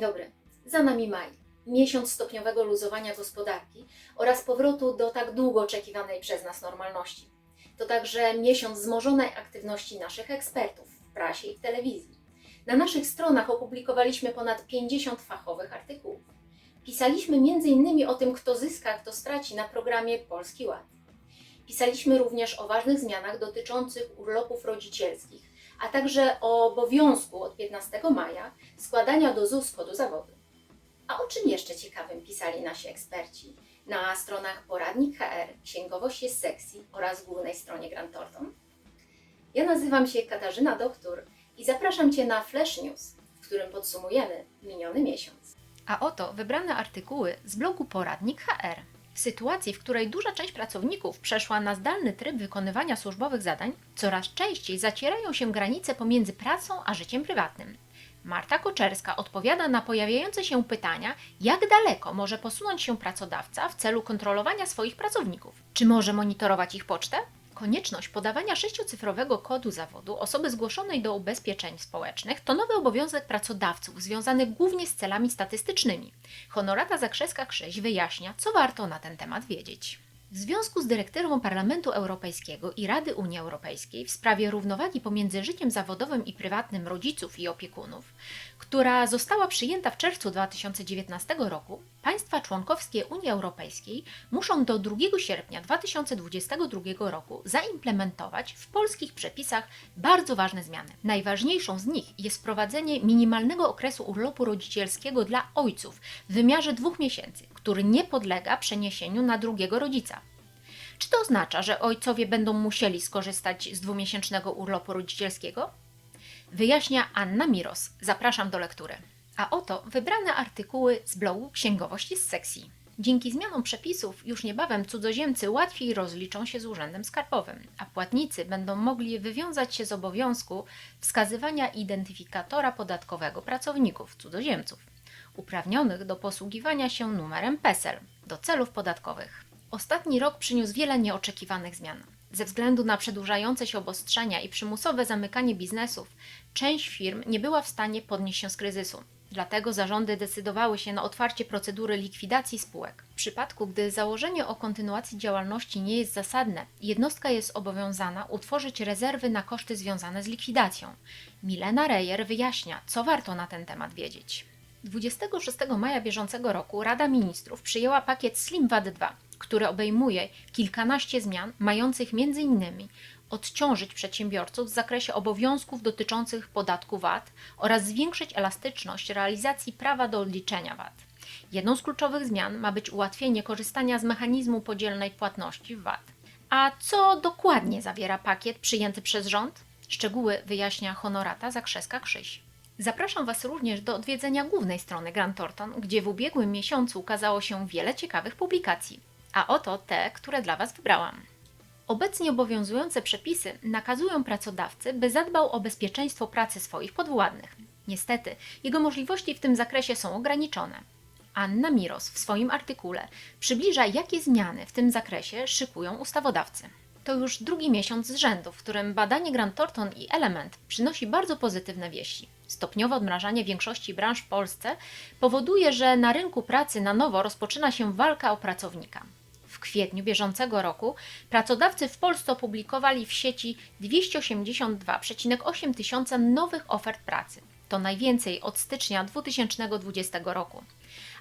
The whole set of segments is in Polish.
Dzień dobry. Za nami maj, miesiąc stopniowego luzowania gospodarki oraz powrotu do tak długo oczekiwanej przez nas normalności. To także miesiąc wzmożonej aktywności naszych ekspertów w prasie i w telewizji. Na naszych stronach opublikowaliśmy ponad 50 fachowych artykułów. Pisaliśmy m.in. o tym, kto zyska, kto straci na programie Polski Ład. Pisaliśmy również o ważnych zmianach dotyczących urlopów rodzicielskich, a także o obowiązku od 15 maja składania do ZUS kodu zawodu. A o czym jeszcze ciekawym pisali nasi eksperci na stronach Poradnik HR, Księgowość jest sexy oraz głównej stronie Grant Thornton? Ja nazywam się Katarzyna Doktor i zapraszam Cię na Flash News, w którym podsumujemy miniony miesiąc. A oto wybrane artykuły z blogu Poradnik HR. Sytuacji, w której duża część pracowników przeszła na zdalny tryb wykonywania służbowych zadań, coraz częściej zacierają się granice pomiędzy pracą a życiem prywatnym. Marta Koczerska odpowiada na pojawiające się pytania, jak daleko może posunąć się pracodawca w celu kontrolowania swoich pracowników. Czy może monitorować ich pocztę? Konieczność podawania sześciocyfrowego kodu zawodu osoby zgłoszonej do ubezpieczeń społecznych to nowy obowiązek pracodawców związany głównie z celami statystycznymi. Honorata Zakrzeska-Krzyś wyjaśnia, co warto na ten temat wiedzieć. W związku z dyrektywą Parlamentu Europejskiego i Rady Unii Europejskiej w sprawie równowagi pomiędzy życiem zawodowym i prywatnym rodziców i opiekunów, która została przyjęta w czerwcu 2019 roku, państwa członkowskie Unii Europejskiej muszą do 2 sierpnia 2022 roku zaimplementować w polskich przepisach bardzo ważne zmiany. Najważniejszą z nich jest wprowadzenie minimalnego okresu urlopu rodzicielskiego dla ojców w wymiarze dwóch miesięcy, który nie podlega przeniesieniu na drugiego rodzica. Czy to oznacza, że ojcowie będą musieli skorzystać z dwumiesięcznego urlopu rodzicielskiego? Wyjaśnia Anna Miros. Zapraszam do lektury. A oto wybrane artykuły z blogu Księgowość jest sexy. Dzięki zmianom przepisów już niebawem cudzoziemcy łatwiej rozliczą się z urzędem skarbowym, a płatnicy będą mogli wywiązać się z obowiązku wskazywania identyfikatora podatkowego pracowników cudzoziemców, uprawnionych do posługiwania się numerem PESEL do celów podatkowych. Ostatni rok przyniósł wiele nieoczekiwanych zmian. Ze względu na przedłużające się obostrzenia i przymusowe zamykanie biznesów, część firm nie była w stanie podnieść się z kryzysu. Dlatego zarządy decydowały się na otwarcie procedury likwidacji spółek. W przypadku, gdy założenie o kontynuacji działalności nie jest zasadne, jednostka jest obowiązana utworzyć rezerwy na koszty związane z likwidacją. Milena Rejer wyjaśnia, co warto na ten temat wiedzieć. 26 maja bieżącego roku Rada Ministrów przyjęła pakiet Slim VAT 2, który obejmuje kilkanaście zmian mających m.in. odciążyć przedsiębiorców w zakresie obowiązków dotyczących podatku VAT oraz zwiększyć elastyczność realizacji prawa do odliczenia VAT. Jedną z kluczowych zmian ma być ułatwienie korzystania z mechanizmu podzielnej płatności w VAT. A co dokładnie zawiera pakiet przyjęty przez rząd? Szczegóły wyjaśnia Honorata Zakrzeska-Krzyś. Zapraszam Was również do odwiedzenia głównej strony Grant Thornton, gdzie w ubiegłym miesiącu ukazało się wiele ciekawych publikacji. A oto te, które dla Was wybrałam. Obecnie obowiązujące przepisy nakazują pracodawcy, by zadbał o bezpieczeństwo pracy swoich podwładnych. Niestety, jego możliwości w tym zakresie są ograniczone. Anna Miros w swoim artykule przybliża, jakie zmiany w tym zakresie szykują ustawodawcy. To już drugi miesiąc z rzędu, w którym badanie Grant Thornton i Element przynosi bardzo pozytywne wieści. Stopniowe odmrażanie większości branż w Polsce powoduje, że na rynku pracy na nowo rozpoczyna się walka o pracownika. Kwietniu bieżącego roku pracodawcy w Polsce opublikowali w sieci 282,8 tysiąca nowych ofert pracy. To najwięcej od stycznia 2020 roku,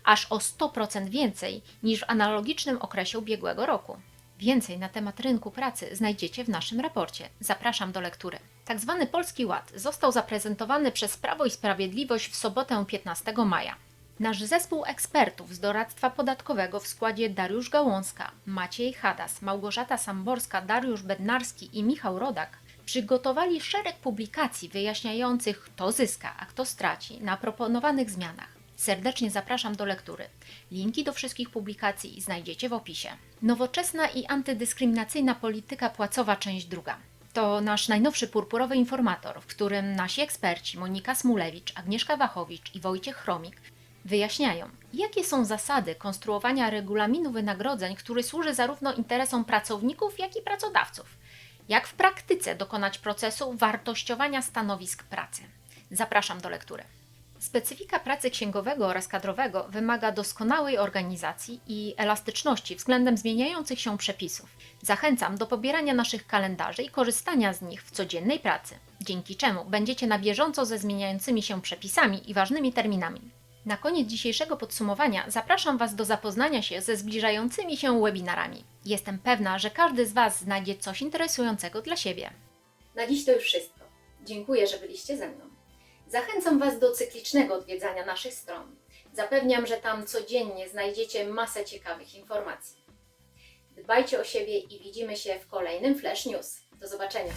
aż o 100% więcej niż w analogicznym okresie ubiegłego roku. Więcej na temat rynku pracy znajdziecie w naszym raporcie. Zapraszam do lektury. Tak zwany Polski Ład został zaprezentowany przez Prawo i Sprawiedliwość w sobotę 15 maja. Nasz zespół ekspertów z doradztwa podatkowego w składzie Dariusz Gałązka, Maciej Hadas, Małgorzata Samborska, Dariusz Bednarski i Michał Rodak przygotowali szereg publikacji wyjaśniających, kto zyska, a kto straci na proponowanych zmianach. Serdecznie zapraszam do lektury. Linki do wszystkich publikacji znajdziecie w opisie. Nowoczesna i antydyskryminacyjna polityka płacowa, część druga. To nasz najnowszy purpurowy informator, w którym nasi eksperci Monika Smulewicz, Agnieszka Wachowicz i Wojciech Chromik wyjaśniają, jakie są zasady konstruowania regulaminu wynagrodzeń, który służy zarówno interesom pracowników, jak i pracodawców. Jak w praktyce dokonać procesu wartościowania stanowisk pracy. Zapraszam do lektury. Specyfika pracy księgowego oraz kadrowego wymaga doskonałej organizacji i elastyczności względem zmieniających się przepisów. Zachęcam do pobierania naszych kalendarzy i korzystania z nich w codziennej pracy, dzięki czemu będziecie na bieżąco ze zmieniającymi się przepisami i ważnymi terminami. Na koniec dzisiejszego podsumowania zapraszam Was do zapoznania się ze zbliżającymi się webinarami. Jestem pewna, że każdy z Was znajdzie coś interesującego dla siebie. Na dziś to już wszystko. Dziękuję, że byliście ze mną. Zachęcam Was do cyklicznego odwiedzania naszych stron. Zapewniam, że tam codziennie znajdziecie masę ciekawych informacji. Dbajcie o siebie i widzimy się w kolejnym Flash News. Do zobaczenia.